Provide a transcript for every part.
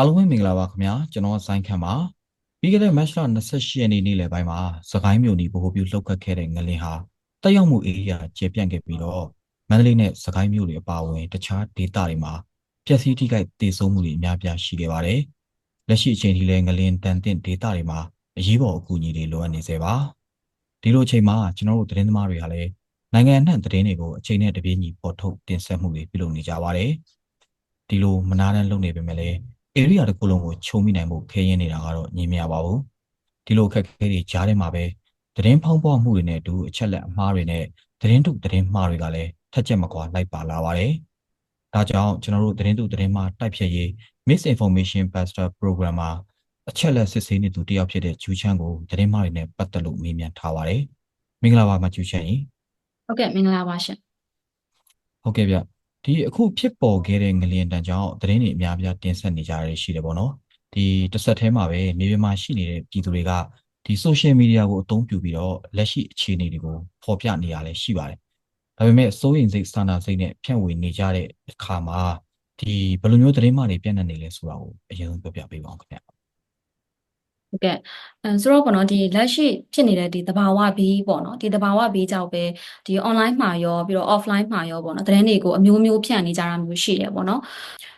အားလုံးပဲမင်္ဂလာပါခင်ဗျာကျွန်တော်ဆိုင်းခန့်ပါပြီးခဲ့တဲ့ match လ28ရက်နေ့နေ့လယ်ပိုင်းမှာစကိုင်းမြို့နီဗဟိုပြုလှုပ်ခတ်ခဲ့တဲ့ငလင်ဟာတက်ရောက်မှုဧရိယာကျေပြန့်ခဲ့ပြီးတော့မန္တလေးနဲ့စကိုင်းမြို့တွေအပါအဝင်တခြားဒေသတွေမှာပျက်စီးထိခိုက်ဒေဆုံးမှုတွေအများပြားရှိခဲ့ပါတယ်လက်ရှိအချိန်ထိလည်းငလင်တန်တင့်ဒေသတွေမှာအရေးပေါ်အကူအညီတွေလိုအပ်နေသေးပါဒီလိုအချိန်မှာကျွန်တော်တို့သတင်းသမားတွေကလည်းနိုင်ငံအနှံ့သတင်းတွေကိုအချိန်နဲ့တပြေးညီပေါ်ထုတ်တင်ဆက်မှုတွေပြုလုပ်နေကြပါတယ်ဒီလိုမနာတမ်းလုပ်နေပေမဲ့လည်း area တစ်ခုလုံးကိုခြုံမိနိုင်မှုခဲရင်နေတာကတော့ညင်မရပါဘူးဒီလိုအခက်အခဲတွေကြားထဲမှာပဲသတင်းဖောင်းပွားမှုတွေနဲ့အတူအချက်လက်အမှားတွေနဲ့သတင်းတုသတင်းမှားတွေကလည်းထက်ချက်မကွာလိုက်ပါလာပါတယ်ဒါကြောင့်ကျွန်တော်တို့သတင်းတုသတင်းမှားတိုက်ဖြတ်ရေး misinformation buster program မှာအချက်လက်စစ်ဆေးနေသူတယောက်ဖြစ်တဲ့ဂျူချန်ကိုသတင်းမှားတွေနဲ့ပတ်သက်လို့မေးမြန်းထားပါတယ်မင်္ဂလာပါမဂျူချန်ကြီးဟုတ်ကဲ့မင်္ဂလာပါရှင်ဟုတ်ကဲ့ဗျ ဒီအခုဖြစ်ပေါ်ခဲ့တဲ့ငလျင်တန်ကြောင့်သတင်းတွေအများပြားတင်ဆက်နေကြရရှိတယ်ပေါ့နော်ဒီတစ်ဆက်တည်းမှာပဲမြေပြင်မှာရှိနေတဲ့ပြည်သူတွေကဒီ social media ကိုအသုံးပြုပြီးတော့လက်ရှိအခြေအနေတွေကိုဖော်ပြနေရလဲရှိပါတယ်ဒါပေမဲ့စိုးရင်စိတ်စာနာစိတ်နဲ့ဖြန့်ဝေနေကြတဲ့အခါမှာဒီဘယ်လိုမျိုးသတင်းမှတွေပြန့်နှံ့နေလဲဆိုတာကိုအရင်ဆုံးပြောပြပေးပါအောင်ခင်ဗျ ဟုတ်ကဲ့အဲဆိုတော့ပေါ့နော်ဒီလက်ရှိဖြစ်နေတဲ့ဒီသဘာဝဘီးပေါ့နော်ဒီသဘာဝဘီးကြောင့်ပဲဒီ online မှာရောပြီးတော့ offline မှာရောပေါ့နော်သတင်းတွေကိုအမျိုးမျိုးဖြန့်နေကြတာမျိုးရှိတယ်ပေါ့နော်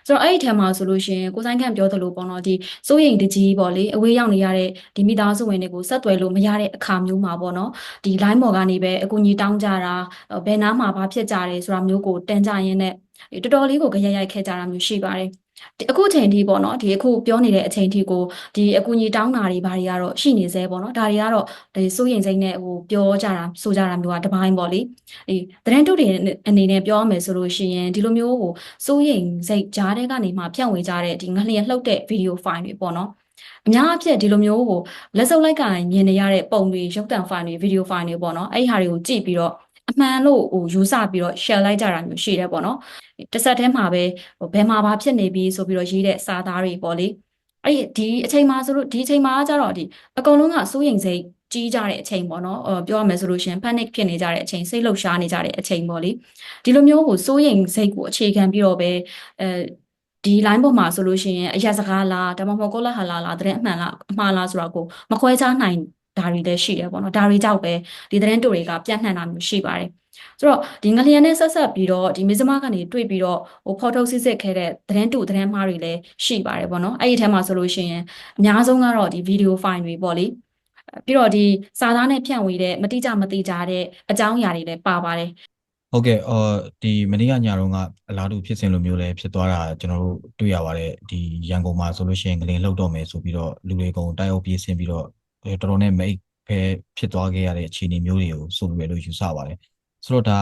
ဆိုတော့အဲ့ဒီထဲမှာဆိုလို့ရှိရင်ကိုဆိုင်ခန့်ပြောသလိုပေါ့နော်ဒီစိုးရိမ်တကြီးပေါ့လေအဝေးရောက်နေရတဲ့ဒီမိသားစုဝင်တွေကိုဆက်သွယ်လို့မရတဲ့အခါမျိုးမှာပေါ့နော်ဒီ line ပေါ်ကနေပဲအကူအညီတောင်းကြတာဘယ်နားမှာဘာဖြစ်ကြတယ်ဆိုတာမျိုးကိုတန်းကြရင်းနဲ့တော်တော်လေးကိုကြရိုက်ရိုက်ခဲ့ကြတာမျိုးရှိပါတယ်ဒီ အခုအချိန်ထိပေါ့နော်ဒီအခုပြောနေတဲ့အချိန်ထိကိုဒီအကူအညီတောင်းတာတွေဘာတွေကတော့ရှိနေသေးပေါ့နော်ဒါတွေကတော့ဒီစိုးရင်စိတ်နဲ့ဟိုပြောကြတာဆိုကြတာမျိုးကတပိုင်းပေါ့လေဒီသတင်းတုတွေအနေနဲ့ပြောရမယ်ဆိုလို့ရှိရင်ဒီလိုမျိုးဟိုစိုးရင်စိတ်ကြားတဲ့ကနေမှဖြန့်ဝေကြတဲ့ဒီငလျင်လှုပ်တဲ့ဗီဒီယိုဖိုင်တွေပေါ့နော်အများအပြည့်ဒီလိုမျိုးဟိုလက်စုပ်လိုက်ကမြင်နေရတဲ့ပုံတွေရုပ်သံဖိုင်တွေဗီဒီယိုဖိုင်တွေပေါ့နော်အဲ့ဒီဟာတွေကိုကြည့်ပြီးတော့ အမှန်လို့ဟိုယူဆပြီးတော့ share လိုက်ကြတာမျိုးရှိတယ်ပေါ့နော်တစ်ဆက်တည်းမှာပဲဟိုဘယ်မှာဘာဖြစ်နေပြီဆိုပြီးတော့ရေးတဲ့စာသားတွေပေါ့လေအဲ့ဒီအချိန်မှာဆိုလို့ဒီအချိန်မှာကျတော့ဒီအကုန်လုံးကစိုးရိမ်စိတ်ကြီးကြတဲ့အချိန်ပေါ့နော်အော်ပြောရမယ်ဆိုလို့ရှင် panic ဖြစ်နေကြတဲ့အချိန်စိတ်လှုပ်ရှားနေကြတဲ့အချိန်ပေါ့လေဒီလိုမျိုးကိုစိုးရိမ်စိတ်ကိုအခြေခံပြီးတော့ပဲအဲဒီ line ပေါ်မှာဆိုလို့ရှိရင်အရက်စကားလားဒါမှမဟုတ်ကိုလဟာလာလားသတင်းအမှန်လားအမှားလားဆိုတော့ကိုမခွဲခြားနိုင် ဒါတွေလည်းရှိတယ်ပေါ့နော်ဒါတွေကြောင့်ပဲဒီသတင်းတူတွေကပြန့်နှံ့တာမျိုးရှိပါတယ်ဆိုတော့ဒီငလျင်နဲ့ဆက်ဆက်ပြီးတော့ဒီမစ္စမကနေတွေ့ပြီးတော့ဟိုဖော်ထုတ်စစ်စစ်ခဲ့တဲ့သတင်းတူသတင်းမှားတွေလည်းရှိပါတယ်ပေါ့နော်အဲ့ဒီထဲမှာဆိုလို့ရှိရင်အများဆုံးကတော့ဒီဗီဒီယိုဖိုင်တွေပေါ့လေပြီးတော့ဒီစာသားနဲ့ဖြန့်ဝေတဲ့မတိကျမတိကျတဲ့အကြောင်းအရာတွေလည်းပါပါတယ်ဟုတ်ကဲ့အော်ဒီမနေ့ကညတော့ကအလားတူဖြစ်စဉ်လိုမျိုးလည်းဖြစ်သွားတာကျွန်တော်တို့တွေ့ရပါတယ်ဒီရန်ကုန်မှာဆိုလို့ရှိရင်ငလင်လှုပ်တော့မယ်ဆိုပြီးတော့လူတွေကုန်တိုက်အုပ်ပြေးဆင်းပြီးတော့ တော်တော်နဲ့မိတ်ဖဲဖြစ်သွားခဲ့ရတဲ့အခြေအနေမျိုးတွေကိုဆိုပြီးလို့ယူဆပါတယ်ဆိုတော့ဒါ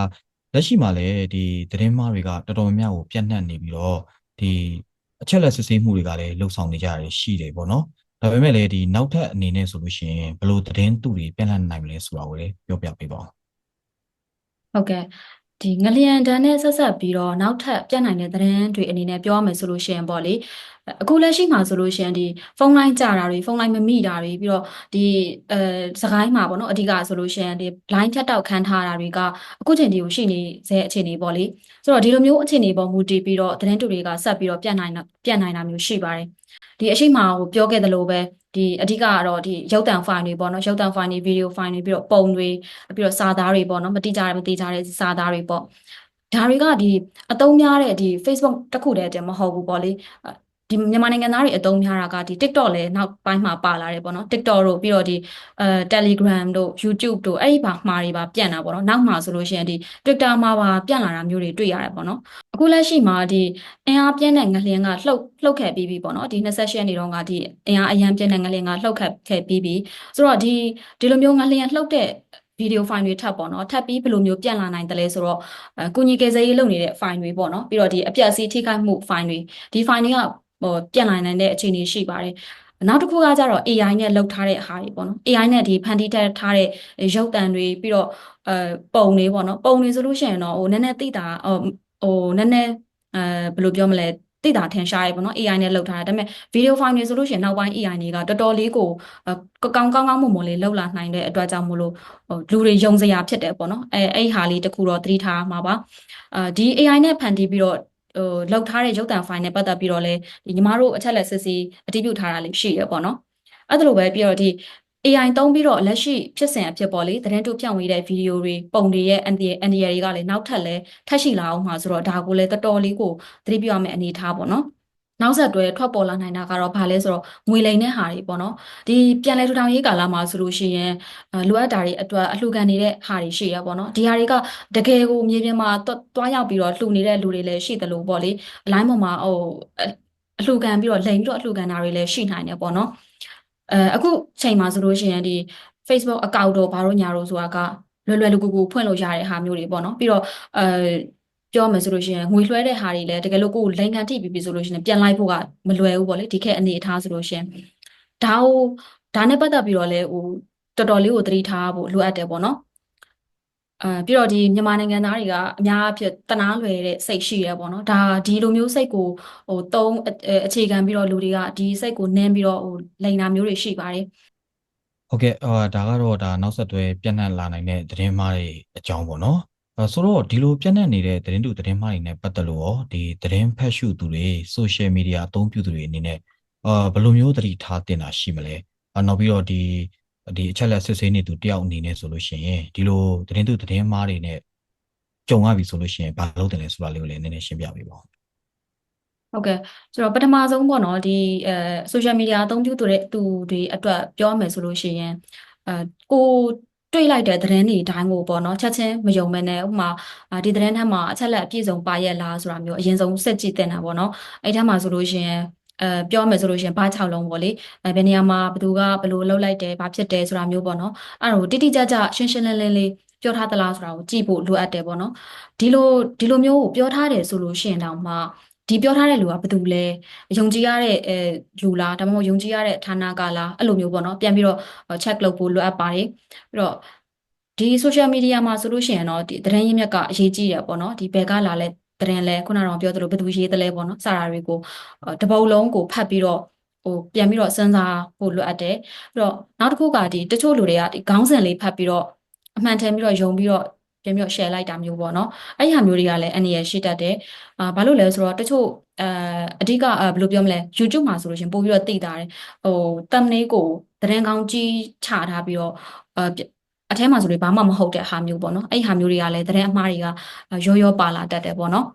လက်ရှိမှာလည်းဒီသတင်းမှားတွေကတော်တော်များများကိုပြန့်နှံ့နေပြီးတော့ဒီအချက်လက်စစ်ဆေးမှုတွေကလည်းလှုပ်ဆောင်နေကြရတယ်ရှိတယ်ပေါ့နော်ဒါပေမဲ့လည်းဒီနောက်ထပ်အနေနဲ့ဆိုလို့ရှိရင်ဘယ်လိုသတင်းတူတွေပြန့်နှံ့နိုင်မလဲဆိုတာကိုလည်းပြောပြပေးပါဦးဟုတ်ကဲ့ ဒီငလျင်တန်းနဲ့ဆက်ဆက်ပြီးတော့နောက်ထပ်ပြတ်နိုင်တဲ့သတင်းတွေအနေနဲ့ပြောရမယ်ဆိုလို့ရှိရင်ပေါ့လေအခုလက်ရှိမှာဆိုလို့ရှိရင်ဒီဖုန်းလိုင်းကြတာတွေဖုန်းလိုင်းမမိတာတွေပြီးတော့ဒီအဲစကိုင်းမှာပေါ့နော်အဓိကဆိုလို့ရှိရင်ဒီ line ဖြတ်တောက်ခံထားတာတွေကအခုချိန်ဒီကိုရှိနေစေအခြေအနေပေါ့လေဆိုတော့ဒီလိုမျိုးအခြေအနေပေါ်မူတည်ပြီးတော့သတင်းတူတွေကဆက်ပြီးတော့ပြတ်နိုင်တာပြတ်နိုင်တာမျိုးရှိပါတယ်ဒီအရှိမကိုပြောခဲ့သလိုပဲ ဒီအဓိကကတော့ဒီရုပ်တံဖိုင်တွေပေါ့နော်ရုပ်တံဖိုင်တွေဗီဒီယိုဖိုင်တွေပြီးတော့ပုံတွေပြီးတော့စာသားတွေပေါ့နော်မတိကျတဲ့မတိကျတဲ့စာသားတွေပေါ့ဒါတွေကဒီအသုံးများတဲ့ဒီ Facebook တစ်ခုတည်းတည်းမဟုတ်ဘူးပေါ့လေ ဒီမြန်မာနိုင်ငံသားတွေအသုံးများတာကဒီ TikTok လည်းနောက်ပိုင်းမှာပါလာတယ်ပေါ့နော် TikTok တို့ပြီးတော့ဒီအဲ Telegram တို့ YouTube တို့အဲ့ဒီပါမှာတွေပါပြန့်တာပေါ့နော်နောက်မှာဆိုလို့ရှိရင်ဒီ Twitter မှာပါပြန့်လာတာမျိုးတွေတွေ့ရတယ်ပေါ့နော်အခုလက်ရှိမှာဒီအင်အားပြင်းတဲ့ငလျင်ကလှုပ်လှုပ်ခဲ့ပြီးပြီပေါ့နော်ဒီ28ရက်နေတော့ကဒီအင်အားအရန်ပြင်းတဲ့ငလျင်ကလှုပ်ခဲ့ခဲ့ပြီးပြီဆိုတော့ဒီဒီလိုမျိုးငလျင်လှုပ်တဲ့ဗီဒီယိုဖိုင်တွေထပ်ပေါ့နော်ထပ်ပြီးဘယ်လိုမျိုးပြန်လာနိုင်တယ်လဲဆိုတော့အကူညီကယ်ဆယ်ရေးလုပ်နေတဲ့ဖိုင်တွေပေါ့နော်ပြီးတော့ဒီအပြက်စီးထိခိုက်မှုဖိုင်တွေဒီဖိုင်တွေက ဟိုပြန်လာနိုင်တဲ့အခြေအနေရှိပါတယ်နောက်တစ်ခုကကြတော့ AI နဲ့လုပ်ထားတဲ့ဟာတွေပေါ့နော် AI နဲ့ဒီဖန်တီးထားတဲ့ရုပ်တံတွေပြီးတော့အဲပုံတွေပေါ့နော်ပုံတွေဆိုလို့ရှိရင်တော့ဟိုနည်းနည်းသိတာဟိုဟိုနည်းနည်းအဲဘယ်လိုပြောမလဲသိတာထင်ရှားရေပေါ့နော် AI နဲ့လုပ်ထားတာဒါပေမဲ့ video file တွေဆိုလို့ရှိရင်နောက်ပိုင်း AI တွေကတော်တော်လေးကိုကောင်းကောင်းကောင်းမွန်မွန်လေးလောက်လာနိုင်တဲ့အတွက်ကြောင့်မို့လို့လူတွေယုံစရာဖြစ်တယ်ပေါ့နော်အဲအဲ့ဟာလေးတခုတော့သတိထားမှာပါအာဒီ AI နဲ့ဖန်တီးပြီးတော့ ဟိုလောက်ထားတဲ့ရုပ်သံဖိုင်နဲ့ပတ်သက်ပြီးတော့လဲဒီညီမတို့အချက်လက်စစ်စီအတည်ပြုထားတာလေးရှိရပေါ့နော်အဲ့ဒါလိုပဲပြီးတော့ဒီ AI သုံးပြီးတော့လက်ရှိဖြစ်စဉ်အဖြစ်ပေါ်လေသတင်းတို့ဖြန့်ဝေတဲ့ဗီဒီယိုတွေပုံတွေရဲ့ NDA NDA တွေကလည်းနောက်ထပ်လည်းထပ်ရှိလာအောင်မှာဆိုတော့ဒါကိုလည်းတော်တော်လေးကိုသတိပြုရမယ့်အနေအထားပေါ့နော် နောက်ဆက်တွဲထွက်ပေါ်လာနိုင်တာကတော့ဘာလဲဆိုတော့ငွေလိမ်တဲ့ဟာတွေပေါ့နော်ဒီပြန်လဲထူထောင်ရေးကာလမှာဆိုလို့ရှိရင်အဲလိုအပ်တာတွေအတွက်အလှူခံနေတဲ့ဟာတွေရှိရပေါ့နော်ဒီဟာတွေကတကယ်ကိုမြေပြင်မှာတွားရောက်ပြီးတော့လှူနေတဲ့လူတွေလည်းရှိသလိုပေါ့လေအလိုင်းပေါ်မှာဟိုအလှူခံပြီးတော့လိမ်ပြီးတော့အလှူခံတာတွေလည်းရှိနိုင်တယ်ပေါ့နော်အဲအခုချိန်မှာဆိုလို့ရှိရင်ဒီ Facebook account တော့ဘာလို့ညာတော့ဆိုတာကလွယ်လွယ်ကူကူဖွင့်လို့ရတဲ့ဟာမျိုးတွေပေါ့နော်ပြီးတော့အဲ ပြောမယ်ဆိုလို့ရှိရင်ငွေလွှဲတဲ့ဟာတွေလည်းတကယ်လို့ကိုယ်လိန်ခံထိပြီးပြီဆိုလို့ရှိရင်ပြန်လိုက်ဖို့ကမလွယ်ဘူးပေါ့လေဒီခက်အနေအထားဆိုလို့ရှိရင်ဒါကိုဒါနဲ့ပတ်သက်ပြီးတော့လည်းဟိုတော်တော်လေးကိုသတိထားဖို့လိုအပ်တယ်ပေါ့နော်အဲပြီးတော့ဒီမြန်မာနိုင်ငံသားတွေကအများအဖြစ်တနာလွယ်တဲ့စိတ်ရှိရပေါ့နော်ဒါဒီလိုမျိုးစိတ်ကိုဟိုသုံးအခြေခံပြီးတော့လူတွေကဒီစိတ်ကိုနင်းပြီးတော့ဟိုလိန်တာမျိုးတွေရှိပါတယ်ဟုတ်ကဲ့အာဒါကတော့ဒါနောက်ဆက်တွဲပြန့်နှံ့လာနိုင်တဲ့သတင်းမှားတွေအကြောင်းပေါ့နော်အဲ ဆိုတော့ဒီလိုပြန့်နှံ့နေတဲ့သတင်းတူသတင်းမှားတွေနဲ့ပတ်သက်လို့ရောဒီသတင်းဖတ်ရှုသူတွေ social media အသုံးပြုသူတွေအနေနဲ့အာဘယ်လိုမျိုးသတိထားတင်တာရှိမလဲအာနောက်ပြီးတော့ဒီဒီအချက်လက်စစ်ဆေးနေသူတယောက်အနေနဲ့ဆိုလို့ရှိရင်ဒီလိုသတင်းတူသတင်းမှားတွေနဲ့ကြုံရပြီဆိုလို့ရှိရင်ဘာလုပ်တယ်လဲဆိုတာလေးကိုလည်းနည်းနည်းရှင်းပြပေးပါဦးဟုတ်ကဲ့ဆိုတော့ပထမဆုံးပေါ့နော်ဒီအဲ social media အသုံးပြုသူတဲ့သူတွေအတွက်ပြောမယ်ဆိုလို့ရှိရင်အဲကို တွေ့လိုက်တဲ့သတင်းတွေတိုင်းကိုပေါ့နော်ချက်ချင်းမယုံမဲနဲ့ဥပမာအာဒီသတင်းထဲမှာအချက်လက်အပြည့်စုံပါရဲ့လားဆိုတာမျိုးအရင်ဆုံးစစ်ကြည့်တင်တာပေါ့နော်အဲ့ထဲမှာဆိုလို့ရှိရင်အဲပြောမယ်ဆိုလို့ရှိရင်ဘာ6လုံးပေါ့လေအဲဘယ်နေရာမှာဘယ်သူကဘယ်လိုလုပ်လိုက်တယ်ဘာဖြစ်တယ်ဆိုတာမျိုးပေါ့နော်အဲ့တော့တိတိကျကျရှင်းရှင်းလင်းလင်းလေးပြောထားသလားဆိုတာကိုကြည့်ဖို့လိုအပ်တယ်ပေါ့နော်ဒီလိုဒီလိုမျိုးကိုပြောထားတယ်ဆိုလို့ရှိရင်တောင်မှ ဒီပြောထားတဲ့လူကဘယ်သူလဲယုံကြည်ရတဲ့အဲလူလားဒါမှမဟုတ်ယုံကြည်ရတဲ့ဌာနကလားအဲ့လိုမျိုးပေါ့နော်ပြန်ပြီးတော့ check လုပ်ဖို့လိုအပ်ပါတယ်ပြီးတော့ဒီ social media မှာဆိုလို့ရှိရင်တော့ဒီသတင်းရင်းမြစ်ကအရေးကြီးတယ်ပေါ့နော်ဒီဘက်ကလာလဲသတင်းလဲခုနကတော့ပြောသလိုဘယ်သူရေးသလဲပေါ့နော်စတာတွေကိုတပုတ်လုံးကိုဖတ်ပြီးတော့ဟိုပြန်ပြီးတော့စဉ်းစားဖို့လိုအပ်တယ်ပြီးတော့နောက်တစ်ခုကဒီတချို့လူတွေကဒီခေါင်းစဉ်လေးဖတ်ပြီးတော့အမှန်တမ်းပြီးတော့ယုံပြီးတော့ ပြန်ပြီးတော့ share လိုက်တာမျိုးပေါ့နော်အဲ့ဒီဟာမျိုးတွေကလည်းအနေရရှိတတ်တယ်အာဘာလို့လဲဆိုတော့တချို့အဲအဓိကအဲဘယ်လိုပြောမလဲ YouTube မှာဆိုလို့ရှင်ပို့ပြီးတော့သိတာတယ်ဟို thumbnail ကိုသတင်းကောင်းကြီးချထားပြီးတော့အဲအထဲမှာဆိုလို့ဘာမှမဟုတ်တဲ့ဟာမျိုးပေါ့နော်အဲ့ဒီဟာမျိုးတွေကလည်းသတင်းအမှားတွေကရောရောပါလာတတ်တယ်ပေါ့နော်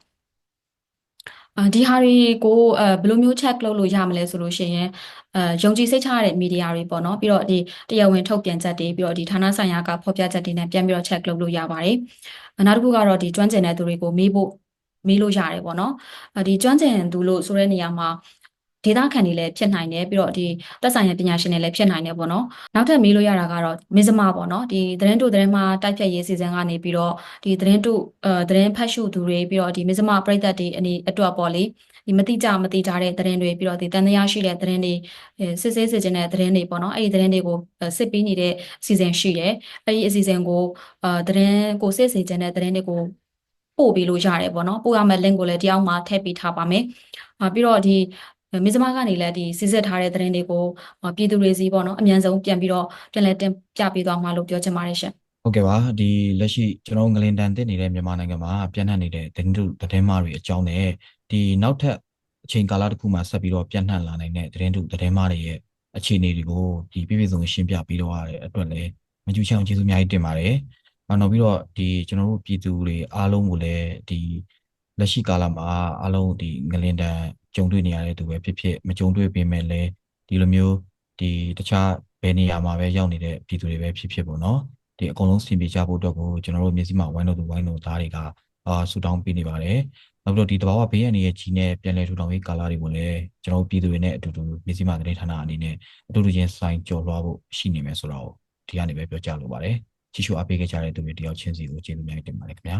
အာဒီဟာတွေကိုအဲဘယ်လိုမျိုး check လုပ်လို့ရမလဲဆိုလို့ရှိရင်အဲယုံကြည်စိတ်ချရတဲ့မီဒီယာတွေပေါ့နော်ပြီးတော့ဒီတရားဝင်ထုတ်ပြန်ချက်တွေပြီးတော့ဒီဌာနဆိုင်ရာကဖော်ပြချက်တွေနဲ့ပြန်ပြီးတော့ check လုပ်လို့ရပါတယ်နောက်တစ်ခုကတော့ဒီကျွမ်းကျင်တဲ့သူတွေကိုမေးဖို့မေးလို့ရတယ်ပေါ့နော်ဒီကျွမ်းကျင်သူလို့ဆိုတဲ့နေရာမှာ ဒေတာခန်တွေလည်းဖြစ်နိုင်တယ်ပြီးတော့ဒီသက်ဆိုင်ရာပညာရှင်တွေလည်းဖြစ်နိုင်တယ်ပေါ့နော်နောက်ထပ်မေးလို့ရတာကတော့မင်းစမပေါ့နော်ဒီသတင်းတို့သတင်းမှာတိုက်ဖြတ်ရေးစီစဉ်ကနေပြီးတော့ဒီသတင်းတို့အဲသတင်းဖတ်ရှုသူတွေပြီးတော့ဒီမင်းစမပရိသတ်တွေအနေအတွက်ပေါ့လေဒီမတိကြမတိကြတဲ့သတင်းတွေပြီးတော့ဒီတန်တရားရှိတဲ့သတင်းတွေစစ်ဆေးစစ်ခြင်းတဲ့သတင်းတွေပေါ့နော်အဲ့ဒီသတင်းတွေကိုစစ်ပြီးနေတဲ့အစီအစဉ်ရှိတယ်အဲ့ဒီအစီအစဉ်ကိုအဲသတင်းကိုစစ်ဆေးခြင်းတဲ့သတင်းတွေကိုပို့ပေးလို့ရတယ်ပေါ့နော်ပို့ရမယ့် link ကိုလည်းတယောက်မှထည့်ပေးထားပါမယ်အာပြီးတော့ဒီ မြစ်စမကနေလည်းဒီစစ်စစ်ထားတဲ့သတင်းတွေကိုပြည်သူတွေစီပေါ့နော်အမြန်ဆုံးပြန်ပြီးတော့ပြန်လည်တင်ပြပေးသွားမှာလို့ပြောချင်ပါတယ်ရှင်ဟုတ်ကဲ့ပါဒီလက်ရှိကျွန်တော်ငလင်တန်တင်နေတဲ့မြန်မာနိုင်ငံမှာပြန့်နှံ့နေတဲ့သတင်းတို့သတင်းမှားတွေအကြောင်းနဲ့ဒီနောက်ထပ်အချိန်ကာလတစ်ခုမှာဆက်ပြီးတော့ပြန့်နှံ့လာနိုင်တဲ့သတင်းတို့သတင်းမှားတွေရဲ့အခြေအနေတွေကိုဒီပြည့်ပြည့်စုံရှင်းပြပြီးတော့ရတဲ့အတွက်လည်းမကျူးချောင်းကျေးဇူးအများကြီးတင်ပါတယ်။နောက်ပြီးတော့ဒီကျွန်တော်တို့ပြည်သူတွေအားလုံးကိုလည်းဒီလက်ရှိကာလမှာအားလုံးဒီငလင်တန် ကြုံတွေ့နေရတဲ့သူပဲဖြစ်ဖြစ်မကြုံတွေ့ပေမဲ့လည်းဒီလိုမျိုးဒီတခြားဘယ်နေရာမှာပဲရောက်နေတဲ့ပြည်သူတွေပဲဖြစ်ဖြစ်ပေါ့နော်ဒီအကုန်လုံးစင်ပြေကြဖို့အတွက်ကိုကျွန်တော်တို့မျက်စိမှာဝိုင်းလို့သူဝိုင်းလို့သားတွေကအာဆူတောင်းပေးနေပါတယ်နောက်ပြီးတော့ဒီတဘာဝဘေးရန်ရဲ့ကြီးနဲ့ပြန်လည်ထူထောင်ရေးကာလတွေကိုလည်းကျွန်တော်တို့ပြည်သူတွေနဲ့အတူတူမျက်စိမှာသတင်းဌာနအနေနဲ့အတူတူချင်းဆိုင်ကြော်လွှားဖို့ရှိနေမယ်ဆိုတော့ဒီကနေပဲပြောကြလိုပါတယ်ချီရှုအပ်ပေးခဲ့ကြတဲ့သူတွေတယောက်ချင်းစီကိုကျေးဇူးများတင်ပါတယ်ခင်ဗျာ